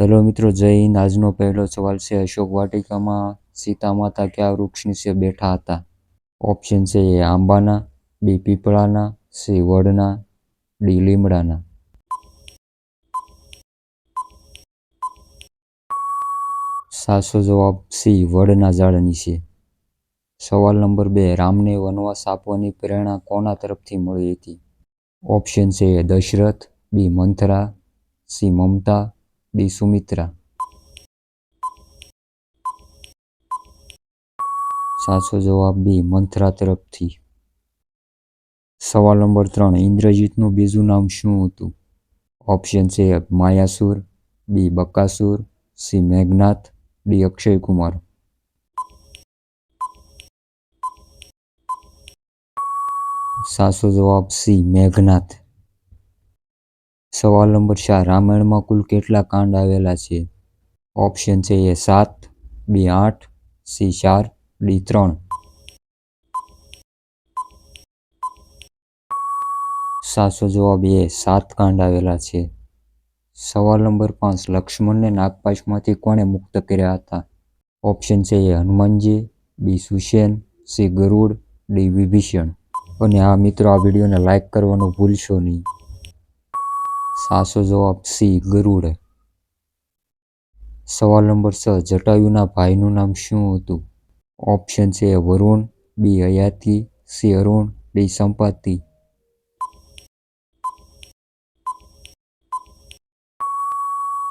Hello મિત્રો, જય હિન્દ. આજનો પહેલો સવાલ છે અશોક વાટિકામાં સીતા માતા કયા વૃક્ષ નીચે બેઠા હતા? ઓપ્શન છે એ આંબાના, બી પીપળાના, સી વડના, ડી લીમડાના. સાચો જવાબ સી વડના ઝાડ નીચે. સવાલ નંબર બે, રામને વનવાસ આપવાની પ્રેરણા કોના તરફથી મળી હતી? ઓપ્શન છે Dasharath, B Manthara, C Mamta D Sumitra. સાચો જવાબ બી મંથરા તરફથી. સવાલ નંબર ત્રણ, ઇન્દ્રજીતનું બીજું નામ શું હતું? ઓપ્શન છે Mayasur, B Bakasur, C Meghnath, D Akshay Kumar સાચો જવાબ સી મેઘનાથ. સવાલ નંબર ચાર, રામાયણમાં કુલ કેટલા કાંડ આવેલા છે? ઓપ્શન છે એ સાત, બી આઠ, સી ચાર, ડી ત્રણ. સાચો જવાબ એ સાત કાંડ આવેલા છે. સવાલ નંબર પાંચ, લક્ષ્મણને નાગપાશમાંથી કોણે મુક્ત કર્યા હતા? ઓપ્શન છે A Hanumanji, B Sushen, C Garud, D Vibhishan. અને આ મિત્રો, આ વિડીયોને લાઈક કરવાનું ભૂલશો નહીં. સાચો જવાબ સી, ગરુડ. સવાલ નંબર છ, જટાયુના ભાઈનું નામ શું હતું? ઓપ્શન છે Varun, B, Hayati, C, Arun, D, Sampati.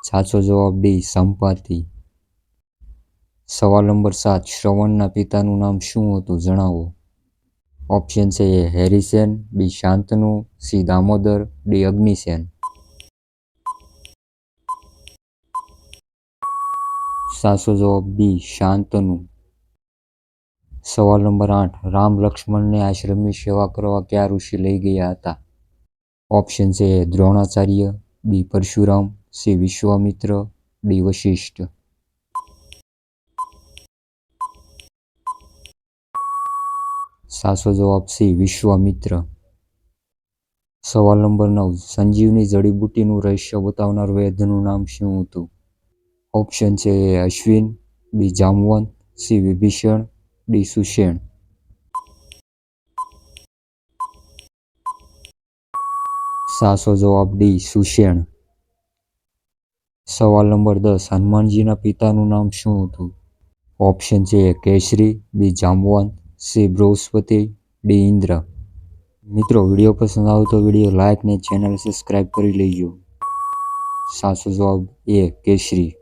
સાચો જવાબ ડી, સંપાતિ. સવાલ નંબર સાત, શ્રવણના પિતાનું નામ શું હતું જણાવો? ઓપ્શન છે A, Harisen, B, Shantanu, C, Damodar, D, Agnisen. સાચો જવાબ બી, શાંતનુ. સવાલ નંબર આઠ, રામ લક્ષ્મણને આશ્રમની સેવા કરવા ક્યાં ઋષિ લઈ ગયા હતા? ઓપ્શન છે Dronacharya, B, Parshuram, C, Vishwamitra, D, Vashishtha. સાચો જવાબ સી, વિશ્વામિત્ર. સવાલ નંબર નવ, સંજીવની જડીબુટ્ટીનું રહસ્ય બતાવનાર વૈદ્યનું નામ શું હતું? ઓપ્શન છે A Ashwin B Jamvant C Vibhishan D Sushen સાચો જવાબ ડી સુષેણ સવાલ નંબર દસ, હનુમાનજીના પિતાનું નામ શું હતું? ઓપ્શન છે A Kesari B Jamvant C Brihaspati D Indra. મિત્રો, વીડિયો પસંદ આવે તો વીડિયો લાઇક ને ચેનલ સબસ્ક્રાઈબ કરી લેજો. સાચો જવાબ એ કેસરી.